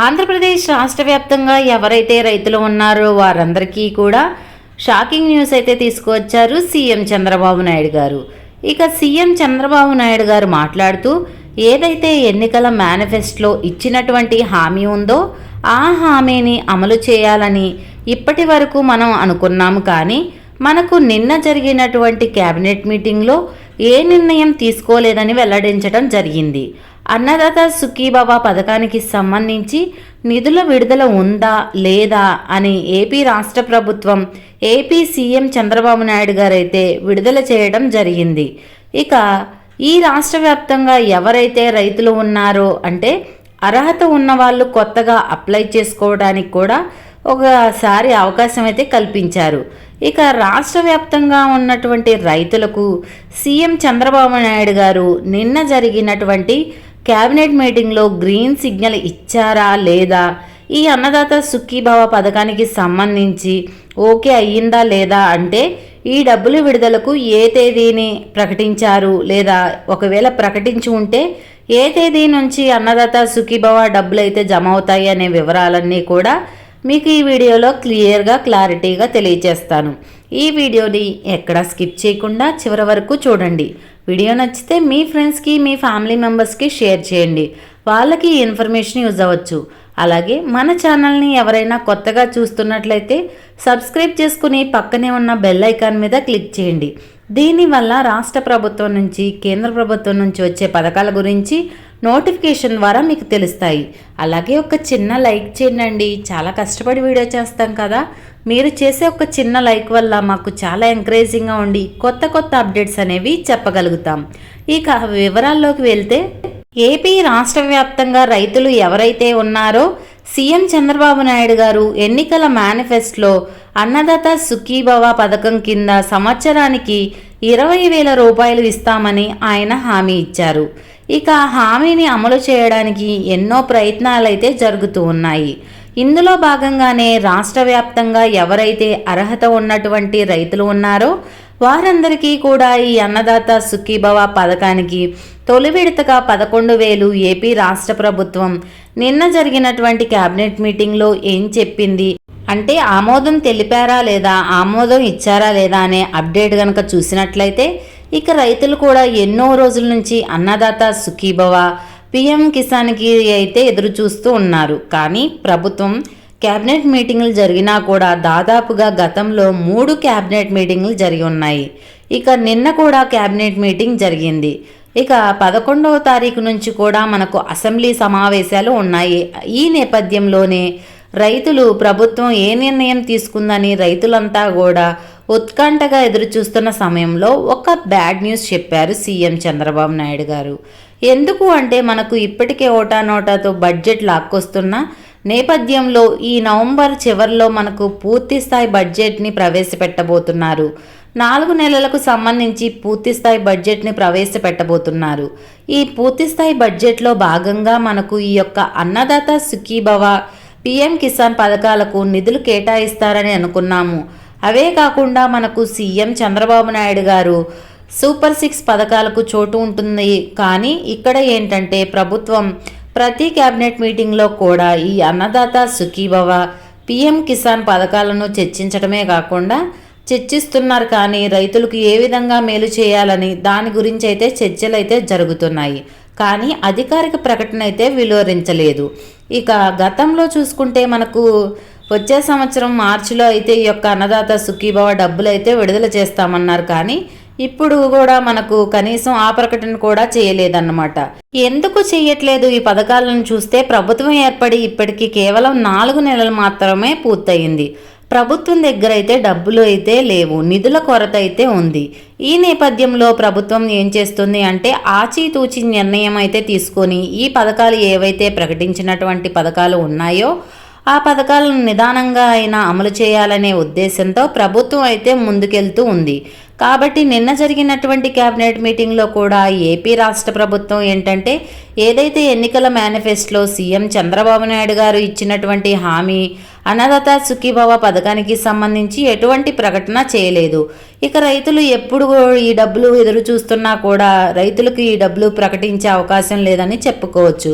ఆంధ్రప్రదేశ్ రాష్ట్ర వ్యాప్తంగా ఎవరైతే రైతులు ఉన్నారో వారందరికీ కూడా షాకింగ్ న్యూస్ అయితే తీసుకువచ్చారు సీఎం చంద్రబాబు నాయుడు గారు. ఇక సీఎం చంద్రబాబు నాయుడు గారు మాట్లాడుతూ ఏదైతే ఎన్నికల మేనిఫెస్టోలో ఇచ్చినటువంటి హామీ ఉందో ఆ హామీని అమలు చేయాలని ఇప్పటి వరకు మనం అనుకున్నాము కానీ మనకు నిన్న జరిగినటువంటి కేబినెట్ మీటింగ్లో ఏ నిర్ణయం తీసుకోలేదని వెల్లడించడం జరిగింది. అన్నదాత సుఖీబాబా పథకానికి సంబంధించి నిధుల విడుదల ఉందా లేదా అని ఏపీ రాష్ట్ర ప్రభుత్వం ఏపీ సీఎం చంద్రబాబు నాయుడు గారైతే విడుదల చేయడం జరిగింది. ఇక ఈ రాష్ట్ర వ్యాప్తంగా ఎవరైతే రైతులు ఉన్నారో అంటే అర్హత ఉన్న వాళ్ళు కొత్తగా అప్లై చేసుకోవడానికి కూడా ఒకసారి అవకాశం అయితే కల్పించారు. ఇక రాష్ట్ర వ్యాప్తంగా ఉన్నటువంటి రైతులకు సీఎం చంద్రబాబు నాయుడు గారు నిన్న జరిగినటువంటి కేబినెట్ మీటింగ్లో గ్రీన్ సిగ్నల్ ఇచ్చారా లేదా? ఈ అన్నదాత సుఖీభావ పథకానికి సంబంధించి ఓకే అయ్యిందా లేదా అంటే ఈ డబ్బులు విడుదలకు ఏ తేదీని ప్రకటించారు లేదా? ఒకవేళ ప్రకటించి ఉంటే ఏ తేదీ నుంచి అన్నదాత సుఖీభవ డబ్బులు అయితే జమ అవుతాయి అనే వివరాలన్నీ కూడా మీకు ఈ వీడియోలో క్లియర్గా క్లారిటీగా తెలియజేస్తాను ఈ వీడియోని ఎక్కడ స్కిప్ చేయకుండా చివరి వరకు చూడండి. వీడియో నచ్చితే మీ ఫ్రెండ్స్కి మీ ఫ్యామిలీ మెంబర్స్కి షేర్ చేయండి. వాళ్ళకి ఈ ఇన్ఫర్మేషన్ యూజ్ అవ్వచ్చు. అలాగే మన ఛానల్ని ఎవరైనా కొత్తగా చూస్తున్నట్లయితే సబ్స్క్రైబ్ చేసుకుని పక్కనే ఉన్న బెల్ ఐకాన్ మీద క్లిక్ చేయండి. దీనివల్ల రాష్ట్ర ప్రభుత్వం నుంచి కేంద్ర ప్రభుత్వం నుంచి వచ్చే పథకాల గురించి నోటిఫికేషన్ ద్వారా మీకు తెలుస్తాయి. అలాగే ఒక చిన్న లైక్ చేయండి చాలా కష్టపడి వీడియో చేస్తాం కదా. మీరు చేసే ఒక చిన్న లైక్ వల్ల మాకు చాలా ఎంకరేజింగ్గా ఉండి కొత్త కొత్త అప్డేట్స్ అనేవి చెప్పగలుగుతాం. ఇక వివరాల్లోకి వెళ్తే ఏపీ రాష్ట్ర వ్యాప్తంగా రైతులు ఎవరైతే ఉన్నారో సీఎం చంద్రబాబు నాయుడు గారు ఎన్నికల మేనిఫెస్టోలో అన్నదాత సుఖీభవ పథకం కింద సంవత్సరానికి ఇరవై వేల రూపాయలు ఇస్తామని ఆయన హామీ ఇచ్చారు. ఇక హామీని అమలు చేయడానికి ఎన్నో ప్రయత్నాలైతే జరుగుతూ ఉన్నాయి. ఇందులో భాగంగానే రాష్ట్ర వ్యాప్తంగా ఎవరైతే అర్హత ఉన్నటువంటి రైతులు ఉన్నారో వారందరికీ కూడా ఈ అన్నదాత సుఖీభవ పథకానికి తొలి విడతగా పదకొండు వేలు ఏపీ రాష్ట్ర ప్రభుత్వం నిన్న జరిగినటువంటి కేబినెట్ మీటింగ్లో ఏం చెప్పింది? అంటే ఆమోదం తెలిపారా లేదా ఆమోదం ఇచ్చారా లేదా అనే అప్డేట్ కనుక చూసినట్లయితే ఇక రైతులు కూడా ఎన్నో రోజుల నుంచి అన్నదాత సుఖీభవ పిఎం కిసాన్కి అయితే ఎదురు చూస్తూ ఉన్నారు. కానీ ప్రభుత్వం క్యాబినెట్ మీటింగ్లు జరిగినా కూడా దాదాపుగా గతంలో మూడు క్యాబినెట్ మీటింగ్లు జరిగి ఉన్నాయి. ఇక నిన్న కూడా క్యాబినెట్ మీటింగ్ జరిగింది. ఇక పదకొండవ తారీఖు నుంచి కూడా మనకు అసెంబ్లీ సమావేశాలు ఉన్నాయి. ఈ నేపథ్యంలోనే రైతులు ప్రభుత్వం ఏ నిర్ణయం తీసుకుందని రైతులంతా కూడా ఉత్కంఠగా ఎదురుచూస్తున్న సమయంలో ఒక బ్యాడ్ న్యూస్ చెప్పారు సీఎం చంద్రబాబు నాయుడు గారు. ఎందుకు అంటే మనకు ఇప్పటికే ఓటా నోటాతో బడ్జెట్ లాక్కొస్తున్న నేపథ్యంలో ఈ నవంబర్ చివరిలో మనకు పూర్తి స్థాయి బడ్జెట్ని ప్రవేశపెట్టబోతున్నారు. నాలుగు నెలలకు సంబంధించి పూర్తిస్థాయి బడ్జెట్ని ప్రవేశపెట్టబోతున్నారు. ఈ పూర్తిస్థాయి బడ్జెట్లో భాగంగా మనకు ఈ యొక్క అన్నదాత సుఖీభవ పీఎం కిసాన్ పథకాలకు నిధులు కేటాయిస్తారని అనుకున్నాము. అవే కాకుండా మనకు సీఎం చంద్రబాబు నాయుడు గారు సూపర్ సిక్స్ పథకాలకు చోటు ఉంటుంది. కానీ ఇక్కడ ఏంటంటే ప్రభుత్వం ప్రతి క్యాబినెట్ మీటింగ్లో కూడా ఈ అన్నదాత సుఖీభవ పీఎం కిసాన్ పథకాలను చర్చించడమే కాకుండా చర్చిస్తున్నారు. కానీ రైతులకు ఏ విధంగా మేలు చేయాలని దాని గురించి అయితే చర్చలు అయితే జరుగుతున్నాయి. కానీ అధికారిక ప్రకటన అయితే విలువరించలేదు. ఇక గతంలో చూసుకుంటే మనకు వచ్చే సంవత్సరం మార్చిలో అయితే ఈ యొక్క అన్నదాత సుఖీభవ డబ్బులు అయితే విడుదల చేస్తామన్నారు కానీ ఇప్పుడు కూడా మనకు కనీసం ఆ ప్రకటన కూడా చేయలేదన్నమాట. ఎందుకు చేయట్లేదు? ఈ పథకాలను చూస్తే ప్రభుత్వం ఏర్పడి ఇప్పటికీ కేవలం నాలుగు నెలలు మాత్రమే పూర్తయింది. ప్రభుత్వం దగ్గర అయితే డబ్బులు అయితే లేవు నిధుల కొరత అయితే ఉంది. ఈ నేపథ్యంలో ప్రభుత్వం ఏం చేస్తుంది అంటే ఆచితూచి నిర్ణయం అయితే తీసుకొని ఈ పథకాలు ఏవైతే ప్రకటించినటువంటి పథకాలు ఉన్నాయో ఆ పథకాలను నిదానంగా అయినా అమలు చేయాలనే ఉద్దేశంతో ప్రభుత్వం అయితే ముందుకెళ్తూ ఉంది. కాబట్టి నిన్న జరిగినటువంటి కేబినెట్ మీటింగ్లో కూడా ఏపీ రాష్ట్ర ప్రభుత్వం ఏంటంటే ఏదైతే ఎన్నికల మేనిఫెస్టోలో సీఎం చంద్రబాబు నాయుడు గారు ఇచ్చినటువంటి హామీ అనాథత సుఖీభవ పథకానికి సంబంధించి ఎటువంటి ప్రకటన చేయలేదు. ఇక రైతులు ఎప్పుడు ఈ డబ్బులు ఎదురు చూస్తున్నా కూడా రైతులకు ఈ డబ్బులు ప్రకటించే అవకాశం లేదని చెప్పుకోవచ్చు.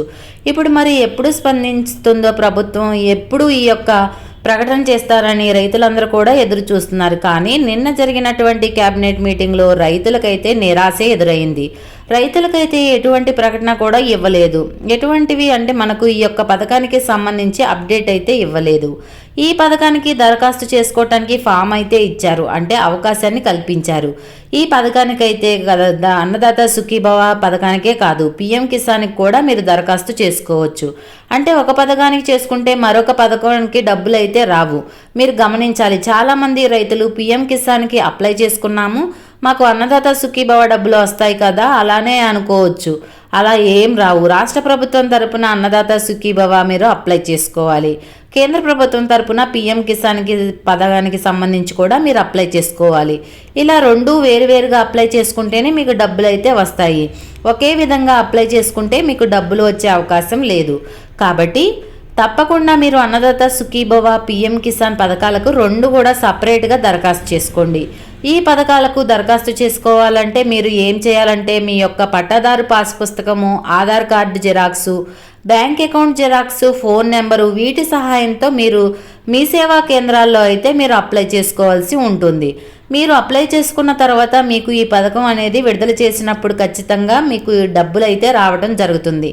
ఇప్పుడు మరి ఎప్పుడు స్పందిస్తుందో ప్రభుత్వం ఎప్పుడు ఈ యొక్క ప్రకటన చేస్తారని రైతులందరూ కూడా ఎదురు చూస్తున్నారు. కానీ నిన్న జరిగినటువంటి కేబినెట్ మీటింగ్లో రైతులకైతే నిరాశే ఎదురైంది. రైతులకైతే ఎటువంటి ప్రకటన కూడా ఇవ్వలేదు. ఎటువంటివి అంటే మనకు ఈ యొక్క పథకానికి సంబంధించి అప్డేట్ అయితే ఇవ్వలేదు. ఈ పథకానికి దరఖాస్తు చేసుకోవటానికి ఫామ్ అయితే ఇచ్చారు అంటే అవకాశాన్ని కల్పించారు. ఈ పథకానికైతే అన్నదాత సుఖీభవ పథకానికే కాదు పిఎం కిసాన్కి కూడా మీరు దరఖాస్తు చేసుకోవచ్చు. అంటే ఒక పథకానికి చేసుకుంటే మరొక పథకానికి డబ్బులు అయితే రావు. మీరు గమనించాలి చాలామంది రైతులు పిఎం కిసాన్కి అప్లై చేసుకున్నాము మాకు అన్నదాత సుఖీభవ డబ్బులు వస్తాయి కదా అలానే అనుకోవచ్చు. అలా ఏం రావు. రాష్ట్ర ప్రభుత్వం తరపున అన్నదాత సుఖీభవ మీరు అప్లై చేసుకోవాలి. కేంద్ర ప్రభుత్వం తరపున పిఎం కిసాన్కి పథకానికి సంబంధించి కూడా మీరు అప్లై చేసుకోవాలి. ఇలా రెండు వేరువేరుగా అప్లై చేసుకుంటేనే మీకు డబ్బులు అయితే వస్తాయి. ఒకే విధంగా అప్లై చేసుకుంటే మీకు డబ్బులు వచ్చే అవకాశం లేదు. కాబట్టి తప్పకుండా మీరు అన్నదాత సుఖీభవ పిఎం కిసాన్ పథకాలకు రెండు కూడా సపరేట్గా దరఖాస్తు చేసుకోండి. ఈ పథకాలకు దరఖాస్తు చేసుకోవాలంటే మీరు ఏం చేయాలంటే మీ యొక్క పట్టాదారు పాస్ పుస్తకము Aadhaar card xerox bank account xerox phone number వీటి సహాయంతో మీరు మీ సేవా కేంద్రాల్లో అయితే మీరు అప్లై చేసుకోవాల్సి ఉంటుంది. మీరు అప్లై చేసుకున్న తర్వాత మీకు ఈ పథకం అనేది విడుదల చేసినప్పుడు ఖచ్చితంగా మీకు డబ్బులు అయితే రావడం జరుగుతుంది.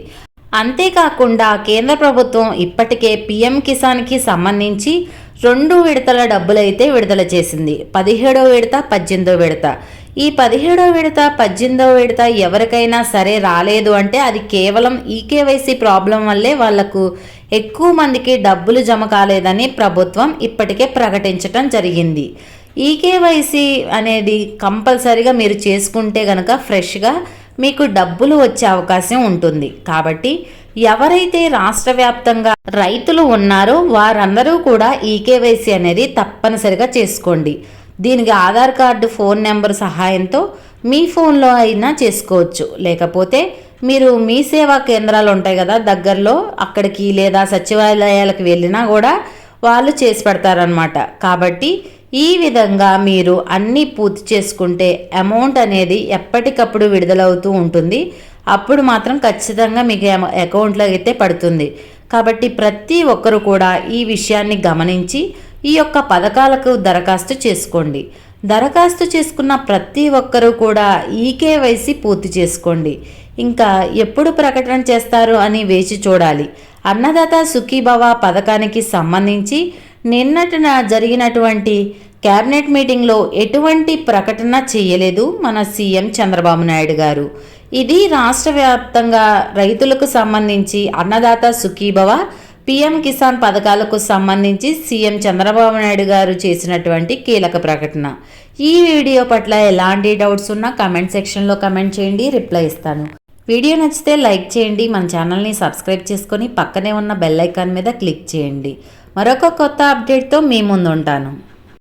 అంతేకాకుండా కేంద్ర ప్రభుత్వం ఇప్పటికే పిఎం కిసాన్కి సంబంధించి రెండు విడతల డబ్బులైతే విడుదల చేసింది. పదిహేడో విడత పద్దెనిమిదో విడత. ఈ పదిహేడో విడత పద్దెనిమిదో విడత ఎవరికైనా సరే రాలేదు అంటే అది కేవలం ఈకేవైసీ ప్రాబ్లం వల్లే వాళ్ళకు ఎక్కువ మందికి డబ్బులు జమ కాలేదని ప్రభుత్వం ఇప్పటికే ప్రకటించటం జరిగింది. ఈకేవైసీ అనేది కంపల్సరిగా మీరు చేసుకుంటే గనక ఫ్రెష్గా మీకు డబ్బులు వచ్చే అవకాశం ఉంటుంది. కాబట్టి ఎవరైతే రాష్ట్ర వ్యాప్తంగా రైతులు ఉన్నారో వారందరూ కూడా ఈకేవైసీ అనేది తప్పనిసరిగా చేసుకోండి. దీనికి ఆధార్ కార్డు ఫోన్ నెంబర్ సహాయంతో మీ ఫోన్లో అయినా చేసుకోవచ్చు. లేకపోతే మీరు మీ సేవా కేంద్రాలు ఉంటాయి కదా దగ్గరలో అక్కడికి లేదా సచివాలయాలకు వెళ్ళినా కూడా వాళ్ళు చేసి పెడతారనమాట కాబట్టి ఈ విధంగా మీరు అన్నీ పూర్తి చేసుకుంటే అమౌంట్ అనేది ఎప్పటికప్పుడు విడుదలవుతూ ఉంటుంది. అప్పుడు మాత్రం ఖచ్చితంగా మీకు అకౌంట్లో అయితే పడుతుంది. కాబట్టి ప్రతి ఒక్కరు కూడా ఈ విషయాన్ని గమనించి ఈ యొక్క పథకాలకు దరఖాస్తు చేసుకోండి. దరఖాస్తు చేసుకున్న ప్రతి ఒక్కరూ కూడా ఈకేవైసీ పూర్తి చేసుకోండి. ఇంకా ఎప్పుడు ప్రకటన చేస్తారు అని వేచి చూడాలి. అన్నదాత సుఖీభవ పథకానికి సంబంధించి నిన్నటిన జరిగినటువంటి కేబినెట్ మీటింగ్లో ఎటువంటి ప్రకటన చేయలేదు మన సీఎం చంద్రబాబు నాయుడు గారు. ఇది రాష్ట్ర వ్యాప్తంగా రైతులకు సంబంధించి అన్నదాత సుఖీభవ పీఎం కిసాన్ పథకాలకు సంబంధించి సీఎం చంద్రబాబు నాయుడు గారు చేసినటువంటి కీలక ప్రకటన. ఈ వీడియో పట్ల ఎలాంటి డౌట్స్ ఉన్నా కమెంట్ సెక్షన్లో కమెంట్ చేయండి రిప్లై ఇస్తాను. వీడియో నచ్చితే లైక్ చేయండి మన ఛానల్ని సబ్స్క్రైబ్ చేసుకొని పక్కనే ఉన్న బెల్ ఐకాన్ మీద క్లిక్ చేయండి. మరొక కొత్త అప్డేట్తో మీ ముందు ఉంటాను